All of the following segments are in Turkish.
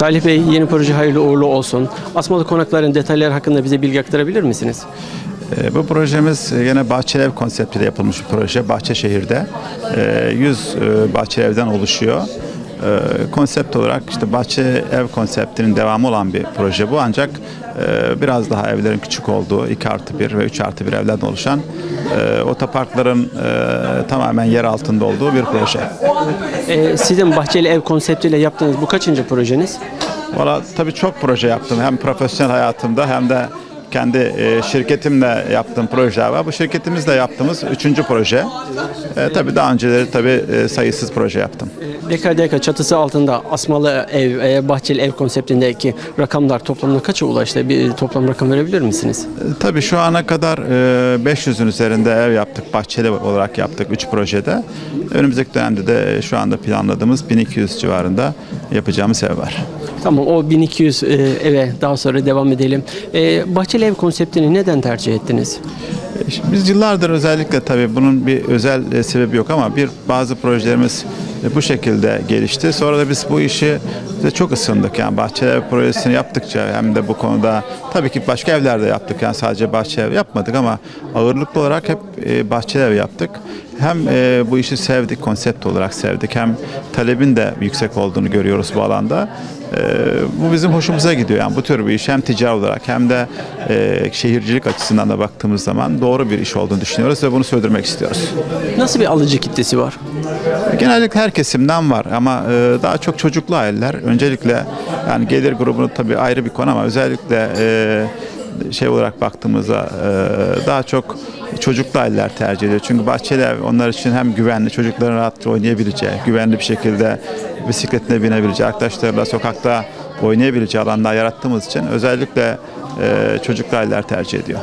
Salih Bey yeni proje hayırlı uğurlu olsun. Asmalı konakların detayları hakkında bize bilgi aktarabilir misiniz? E, Bu projemiz e, yine bahçeli ev konseptiyle yapılmış bir proje. Bahçeşehir'de E, 100 e, bahçeli evden oluşuyor. E, Konsept olarak işte bahçe ev konseptinin devamı olan bir proje bu ancak e, biraz daha evlerin küçük olduğu 2 artı 1 ve 3 artı 1 evlerden oluşan e, otoparkların e, tamamen yer altında olduğu bir proje. Ee, sizin bahçeli ev konseptiyle yaptığınız bu kaçıncı projeniz? Valla tabii çok proje yaptım. Hem profesyonel hayatımda hem de kendi e, şirketimle yaptığım projeler var. Bu şirketimizle yaptığımız üçüncü proje. E, tabii daha önceleri tabii e, sayısız proje yaptım. DKDK çatısı altında asmalı ev, e, bahçeli ev konseptindeki rakamlar toplamda kaça ulaştı? Bir toplam rakam verebilir misiniz? E, tabii şu ana kadar e, 500'ün üzerinde ev yaptık. Bahçeli olarak yaptık 3 projede. Önümüzdeki dönemde de e, şu anda planladığımız 1200 civarında yapacağımız ev var. Tamam o 1200 e, eve daha sonra devam edelim. E, bahçeli ev konseptini neden tercih ettiniz? E, şimdi Biz yıllardır özellikle tabii bunun bir özel sebebi yok ama bir bazı projelerimiz bu şekilde gelişti. Sonra da biz bu işi de çok ısındık. Yani bahçe ev projesini yaptıkça hem de bu konuda tabii ki başka evlerde yaptık. Yani sadece bahçe ev yapmadık ama ağırlıklı olarak hep bahçe ev yaptık. Hem bu işi sevdik, konsept olarak sevdik. Hem talebin de yüksek olduğunu görüyoruz bu alanda. E, bu bizim hoşumuza gidiyor. Yani bu tür bir iş hem ticari olarak hem de e, şehircilik açısından da baktığımız zaman doğru bir iş olduğunu düşünüyoruz ve bunu sürdürmek istiyoruz. Nasıl bir alıcı kitlesi var? Genellikle her kesimden var ama e, daha çok çocuklu aileler. Öncelikle yani gelir grubunu tabii ayrı bir konu ama özellikle e, şey olarak baktığımızda e, daha çok çocuklu aileler tercih ediyor. Çünkü bahçeli ev onlar için hem güvenli, çocukların rahatça oynayabileceği, güvenli bir şekilde bisikletine binebileceği, arkadaşlarıyla sokakta oynayabileceği alanlar yarattığımız için özellikle e, çocuklu aileler tercih ediyor.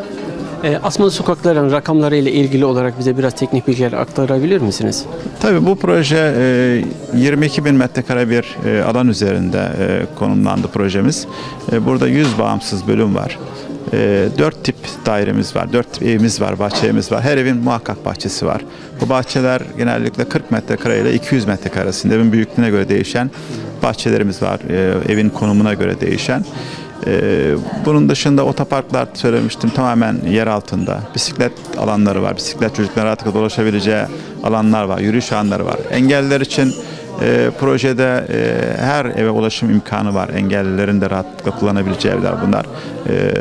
E, asmalı sokakların rakamları ile ilgili olarak bize biraz teknik bilgiler aktarabilir misiniz? Tabii bu proje e, 22 bin metrekare bir e, alan üzerinde e, konumlandı projemiz. E, Burada 100 bağımsız bölüm var. E, 4 tip dairemiz var, 4 tip evimiz var, bahçemiz var. Her evin muhakkak bahçesi var. Bu bahçeler genellikle 40 metrekare ile 200 metrekare arasında evin büyüklüğüne göre değişen bahçelerimiz var. E, Evin konumuna göre değişen. Ee, bunun dışında otoparklar söylemiştim tamamen yer altında. Bisiklet alanları var. Bisiklet çocuklar rahatlıkla dolaşabileceği alanlar var. Yürüyüş alanları var. Engelliler için e, projede e, her eve ulaşım imkanı var. Engellilerin de rahatlıkla kullanabileceği evler bunlar. E,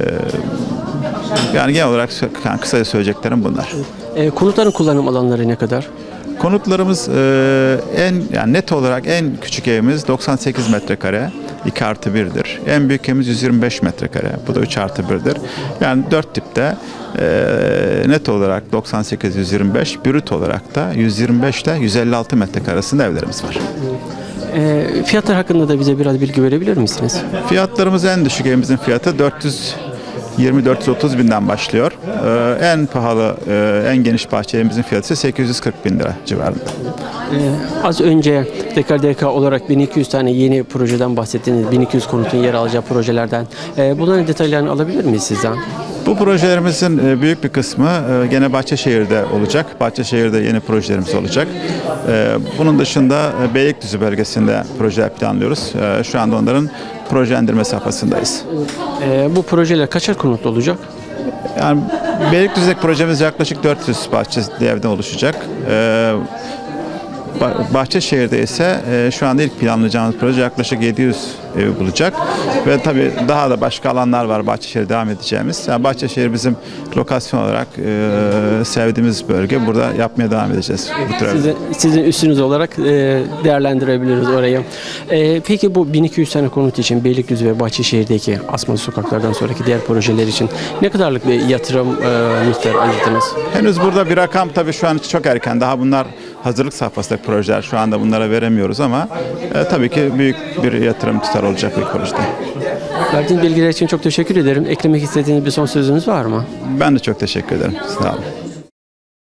yani genel olarak kısaca söyleyeceklerim bunlar. E, konutların kullanım alanları ne kadar? Konutlarımız e, en yani net olarak en küçük evimiz 98 metrekare. 2 artı 1'dir. En büyük evimiz 125 metrekare. Bu da 3 artı 1'dir. Yani 4 tipte e, net olarak 98-125, brüt olarak da 125 ile 156 metrekare arasında evlerimiz var. E, fiyatlar hakkında da bize biraz bilgi verebilir misiniz? Fiyatlarımız en düşük evimizin fiyatı 420-430 binden başlıyor. E, en pahalı, e, en geniş bahçe evimizin fiyatı ise 840 bin lira civarında. E, az önce DKDK olarak 1200 tane yeni projeden bahsettiniz. 1200 konutun yer alacağı projelerden. E, bunların detaylarını alabilir miyiz sizden? Bu projelerimizin e, büyük bir kısmı e, gene Bahçeşehir'de olacak. Bahçeşehir'de yeni projelerimiz olacak. E, Bunun dışında Beylikdüzü bölgesinde projeler planlıyoruz. Şu anda onların projelendirme safhasındayız. E, bu projeler kaçar konutlu olacak? Yani Beylikdüzü'ndeki projemiz yaklaşık 400 bahçeli evden oluşacak. E, Ba- Bahçeşehir'de ise e, şu anda ilk planlayacağımız proje yaklaşık 700 evi bulacak. Ve tabii daha da başka alanlar var Bahçeşehir'e devam edeceğimiz. Yani Bahçeşehir bizim lokasyon olarak e, sevdiğimiz bölge. Burada yapmaya devam edeceğiz bu tür. Sizin, sizin üstünüz olarak e, değerlendirebiliriz orayı. E, peki bu 1200 tane konut için Beylikdüzü ve Bahçeşehir'deki Asmalı Sokaklardan sonraki diğer projeler için ne kadarlık bir yatırım e, miktarı ayırdınız? Henüz burada bir rakam tabii şu an çok erken. Daha bunlar hazırlık safhasındaki projeler. Şu anda bunlara veremiyoruz ama e, tabii ki büyük bir yatırım tutar olacak projede. Verdiğiniz bilgiler için çok teşekkür ederim. Eklemek istediğiniz bir son sözünüz var mı? Ben de çok teşekkür ederim. Sağ olun.